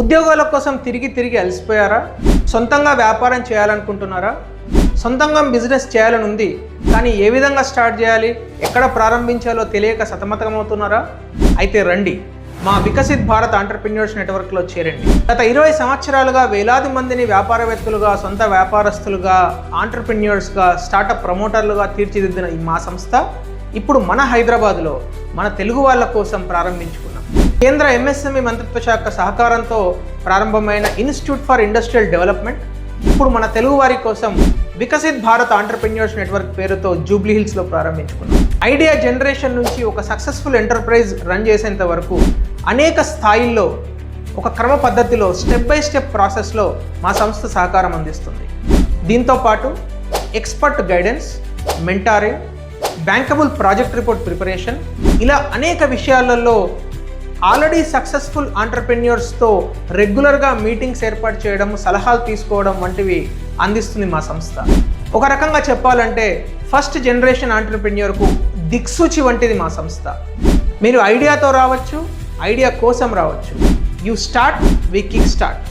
ఉద్యోగాల కోసం తిరిగి తిరిగి అలసిపోయారా? సొంతంగా వ్యాపారం చేయాలనుకుంటున్నారా? సొంతంగా బిజినెస్ చేయాలని ఉంది కానీ ఏ విధంగా స్టార్ట్ చేయాలి? ఎక్కడ ప్రారంభించాలో తెలియక సతమతమవుతున్నారా? అయితే రండి మా వికసిత్ భారత్ ఆంటర్ప్రిన్యూర్స్ నెట్వర్క్లో చేరండి. గత ఇరవై సంవత్సరాలుగా వేలాది మందిని వ్యాపారవేత్తలుగా సొంత వ్యాపారస్తులుగా ఆంటర్ప్రిన్యూర్స్గా స్టార్టప్ ప్రమోటర్లుగా తీర్చిదిద్దిన ఈ మా సంస్థ ఇప్పుడు మన హైదరాబాద్లో మన తెలుగు వాళ్ళ కోసం ప్రారంభించుకున్నాం. కేంద్ర ఎంఎస్ఎంఈ మంత్రిత్వ శాఖ సహకారంతో ప్రారంభమైన ఇన్స్టిట్యూట్ ఫర్ ఇండస్ట్రియల్ డెవలప్మెంట్ ఇప్పుడు మన తెలుగు వారి కోసం వికసిత్ భారత్ ఆంటర్ప్రెన్యూర్స్ నెట్వర్క్ పేరుతో జూబ్లీ హిల్స్లో ప్రారంభించుకున్నాం. ఐడియా జనరేషన్ నుంచి ఒక సక్సెస్ఫుల్ ఎంటర్ప్రైజ్ రన్ చేసేంత వరకు అనేక స్థాయిల్లో ఒక క్రమ పద్ధతిలో స్టెప్ బై స్టెప్ ప్రాసెస్లో మా సంస్థ సహకారం అందిస్తుంది. దీంతో పాటు expert guidance mentoring bankable project report preparation ఇలా అనేక విషయాలలో ఆల్రెడీ సక్సెస్ఫుల్ ఆంటర్ప్రెన్యూర్స్తో రెగ్యులర్గా మీటింగ్స్ ఏర్పాటు చేయడం సలహాలు తీసుకోవడం వంటివి అందిస్తుంది మా సంస్థ. ఒక రకంగా చెప్పాలంటే ఫస్ట్ జనరేషన్ ఆంటర్ప్రెన్యూర్కు దిక్సూచి వంటిది మా సంస్థ. మీరు ఐడియాతో రావచ్చు ఐడియా కోసం రావచ్చు. You start we kick start